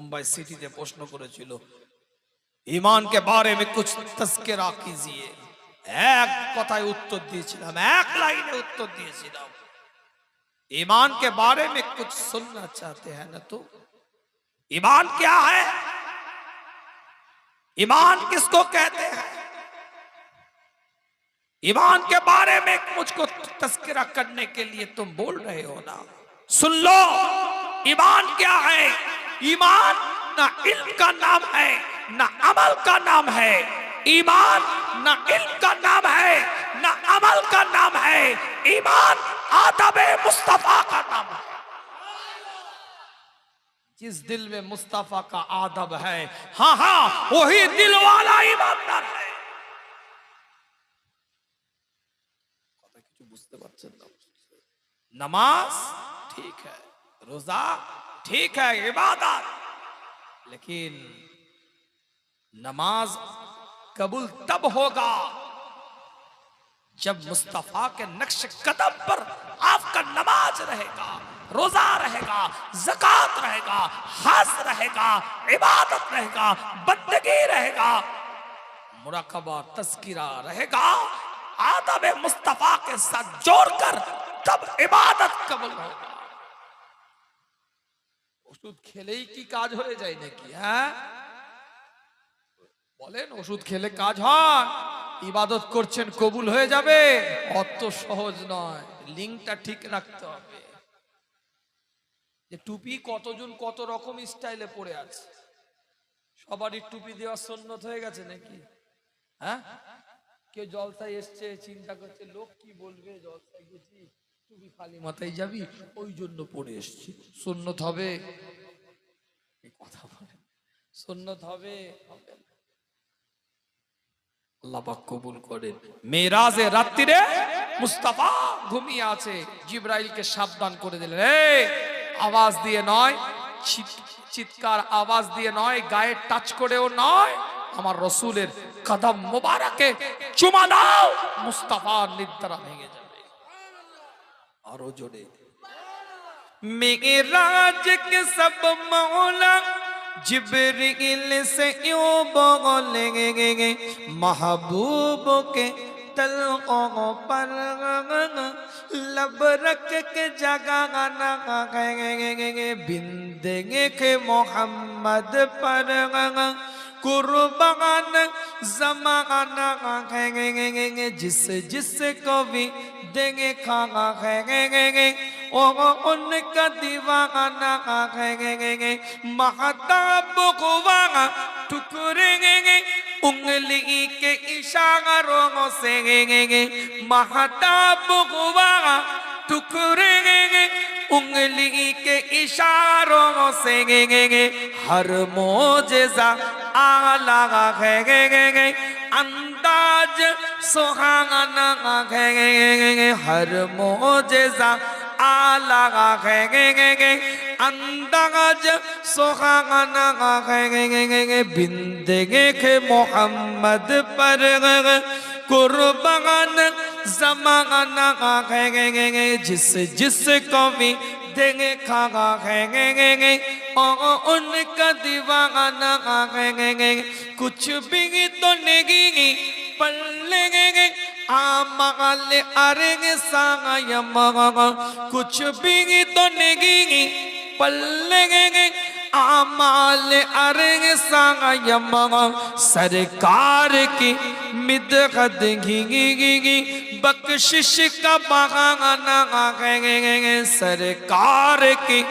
ممبئی سٹیتے پرشن کرے چلو ایمان کے بارے میں کچھ تذکرہ کیجیے۔ ایک کتھائے اتر دیئے چلام ایک لائنے اتر دی چلام ایمان کے بارے میں کچھ سننا چاہتے ہیں نہ تو؟ ایمان کیا ہے؟ ایمان کس کو کہتے ہیں؟ ایمان کے بارے میں مجھ کو تذکرہ کرنے کے لیے تم بول رہے ہو نا؟ سن لو، ایمان کیا ہے؟ ایمان نہ علم کا نام ہے، نہ عمل کا نام ہے۔ ایمان نہ علم کا نام ہے، نہ عمل کا نام ہے۔ ایمان آدب مصطفیٰ کا نام ہے۔ جس دل میں مصطفیٰ کا آدب ہے ہاں ہاں وہی دل والا ایماندار ہے۔ نماز، ٹھیک ہے، روزہ ٹھیک ہے، عبادت۔ لیکن نماز قبول تب ہوگا جب مصطفیٰ کے نقش قدم پر آپ کا نماز رہے گا، روزہ رہے گا زکات رہے گا، حج رہے گا، عبادت رہے گا، بندگی رہے گا، مراقبہ، تذکرہ رہے گا، آدم مصطفیٰ کے ساتھ جوڑ کر تب عبادت قبول ہوگا۔ ওষুধ খেলেই কি কাজ হয়ে যায় নাকি হ্যাঁ? বলেন, ওষুধ খেলে কাজ হয়? ইবাদত করছেন, কবুল হয়ে যাবে? অত সহজ নয়, লিঙ্কটা ঠিক রাখতে হবে। যে টুপি কতজন কত রকম স্টাইলে পড়ে আছে? সবারই টুপি দেওয়ার সন্ন্যত হয়ে গেছে নাকি? হ্যাঁ? কেউ জলসায় এসছে, চিন্তা করছে, লোক কি বলবে? জলসায় গেছি। টুপি খালি মাথায় যাবি ওই জন্য পড়ে এসছি। সন্ন্যত হবে? কথা বলে। সন্ন্যত হবে? কবুল করেন। মেরাজে রাত্রিরে মুস্তাফা ঘুমিয়ে আছে। জিব্রাইলকে সাবধান করে দিলেন। আওয়াজ দিয়ে নয় চিৎকার আওয়াজ দিয়ে নয়, গায়ে টাচ করেও নয়। আমার রসুলের কদম মোবারকে চুমা দাও। মুস্তাফা নিদ্রা ভেঙে আরো জোরে मेराज के सब मौला जिब्रील से यूं बोलेंगे महबूब के तलकों पर लब रख के जगाना कहेंगे बिंदेंगे के मोहम्मद पर कुर्बान जमाना कहेंगे जिस जिस को भी دیں گے کھانا کھائیں گے ان کا دیوانہ کھائیں گے محتاب خوانا ٹھکریں گے انگلی کے اشاروں سے محتاب خوانا ٹھکریں گے انگلی کے اشاروں سے گے گے ہر موجزہ آلہ ہے گے گے انداز कहेंगे अंदाज सुहाना कहेंगे बिंदगे के मोहम्मद पर कुर्बान जमाना कहेंगे जिस जिस कवि देंगे खागा कहेंगे ओ उनका दीवाना कहेंगे कुछ भी तो नेगी पल्लेंगे आमाल अरेंगे सायम कुछ भी तो नेगी पल्लेंगे आमाल अरेंगे सायम सरकार की मिदकत घिगी बख्शिश का बहाना कहेंगे सरकार की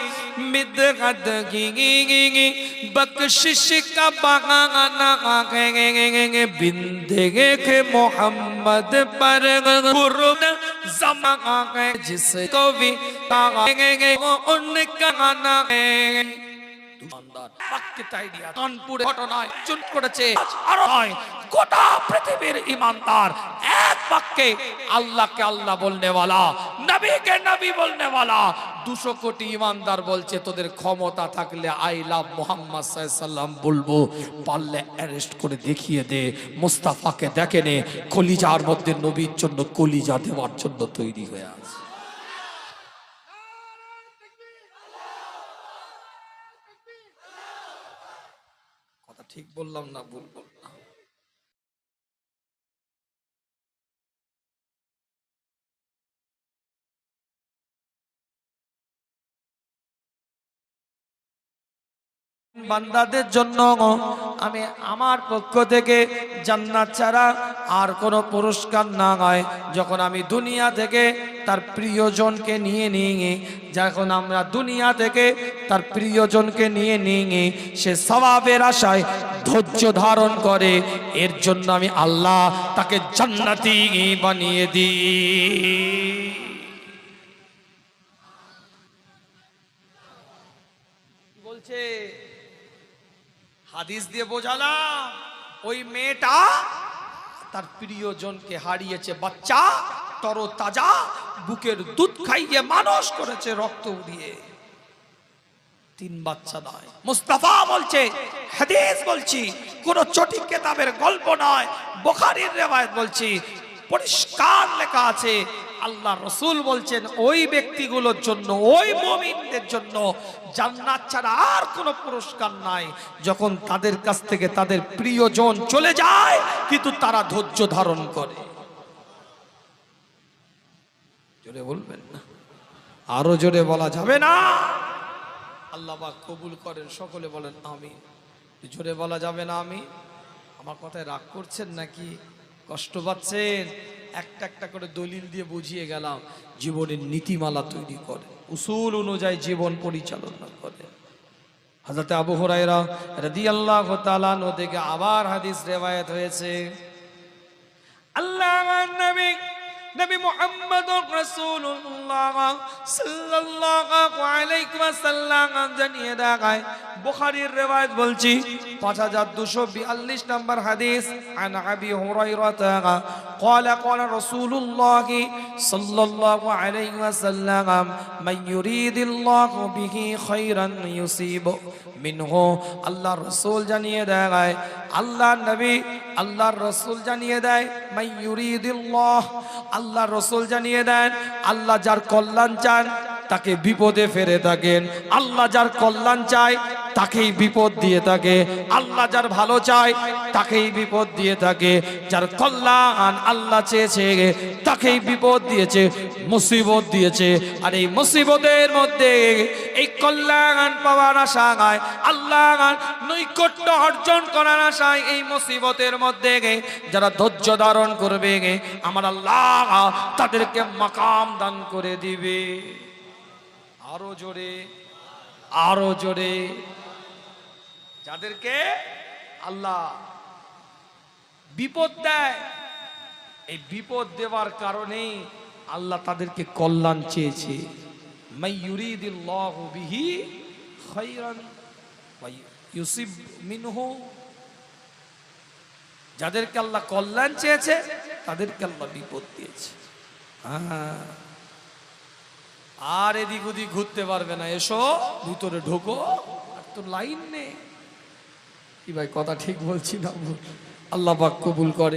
मिदकत घिगी बख्शिश का बहाना कहेंगे बिंदगे के मोहम्मद पर कुर्ब जमा है जिसको भी कहेंगे वो उनका गाना है কানপুরে ঘটনায় চুন করেছে আর নয় গোটা পৃথিবীর ইমানদার এক পাককে আল্লাহকে আল্লাহ বলনে নবীকে নবী বলনে দুশো কোটি ইমানদার বলছে, তোদের ক্ষমতা থাকলে আই লাভ মোহাম্মদ সাল্লাম বলব। পারলে অ্যারেস্ট করে দেখিয়ে দে, মোস্তাফাকে দেখেনে কলিজার মধ্যে নবীর জন্য কলিজা দেওয়ার জন্য তৈরি হয়ে আছে। ঠিক বললাম না, ভুল বললাম বান্দাদের জন্য আমি আমার পক্ষ থেকে জান্নাত ছাড়া আর কোনো পুরস্কার না হয়। যখন আমি দুনিয়া থেকে তার প্রিয়জনকে নিয়ে নিয়ে, যখন আমরা দুনিয়া থেকে তার প্রিয়জনকে নিয়ে নিয়ে সে স্বভাবের আশায় ধৈর্য ধারণ করে, এর জন্য আমি আল্লাহ তাকে জান্নাতি বানিয়ে দিই বলছে হাদিস দিয়ে বোঝালাম, ওই মেয়েটা তার প্রিয়জনকে হারিয়েছে বাচ্চা তর তাজা বুকের দুধ খাইয়ে মানুষ করেছে রক্ত উড়িয়ে। তিন বাচ্চা নয়। মুস্তাফা বলছে, হাদিস বলছি, কোন চটি কেতাবের গল্প নয়, বোখারির রেওয়ায়ত বলছি, পরিষ্কার লেখা আছে আল্লাহ রসুল বলছেন, ওই ব্যক্তিগুলোর জন্য, ওই মমিনদের জন্য জান্নাত ছাড়া আর কোনো পুরস্কার নাই। যখন তাদের কাছ থেকে তাদের প্রিয়জন চলে যায়, কিন্তু তারা ধৈর্য ধারণ করে। জোরে বলবেন না? আরও জোরে বলা যাবে না? আল্লাহ বা কবুল করেন, সকলে বলেন আমি জোরে বলা যাবে না আমি আমার কথায় রাগ করছেন নাকি? কষ্ট পাচ্ছেন? একটা একটা করে দলিল দিয়ে বুঝিয়ে গেলাম, জীবনের নীতিমালা তৈরি করে, উসুল অনুযায়ী জীবন পরিচালনা করে। হাজরতে আবু হুরায়রা রাদিয়াল্লাহু তাআলা নো থেকে আবার হাদিস রেওয়ায়াত হয়েছে, আল্লাহ নবী নবী মুহাম্মদ রাসূলুল্লাহ সাল্লাল্লাহু আলাইহি ওয়াসাল্লাম জানিয়ে দেখায় বুখারীর রওয়ায়াত বলছি 5242 নম্বর হাদিস عن ابي هريره قال قال رسول الله صلى الله عليه وسلم من يريد الله به خيرا يصيب منه আল্লাহ রাসূল জানিয়ে দেয় আল্লাহ নবী আল্লাহর রসুল জানিয়ে দেয় মাই ইউরিদিল্লাহ আল্লাহ রসুল জানিয়ে দেন আল্লাহ যার কল্যাণ চান তাকে বিপদে ফেরে থাকেন। আল্লাহ যার কল্যাণ চায়, তাকেই বিপদ দিয়ে থাকে। আল্লাহ যার ভালো চায়, তাকেই বিপদ দিয়ে থাকে। যার কল্যাণ আল্লাহ চেয়েছে, তাকেই বিপদ দিয়েছে, মুসিবত দিয়েছে। আর এই মুসিবতের মধ্যে এই কল্যাণ পাওয়ার আশায় আল্লাহ নৈকট্য অর্জন করার আশায় এই মুসিবতের মধ্যে যারা ধৈর্য ধারণ করবে, আমার আল্লাহ তাদেরকে মাকাম দান করে দিবে। আরও জোরে আরও জোরে। যাদেরকে আল্লাহ বিপদ দেয়, এই বিপদ দেওয়ার কারণেই আল্লাহ তাদেরকে কল্যাণ চেয়েছে। যাদেরকে আল্লাহ কল্যাণ চেয়েছে, তাদেরকে আল্লাহ বিপদ দিয়েছে। হ্যাঁ। আর এদিক ওদিক ঘুরতে পারবে না। এসো, ভিতরে ঢোকো। আর তো লাইন নেই। কি ভাই, কথা ঠিক বলছি না? আল্লাহ পাক কবুল করে।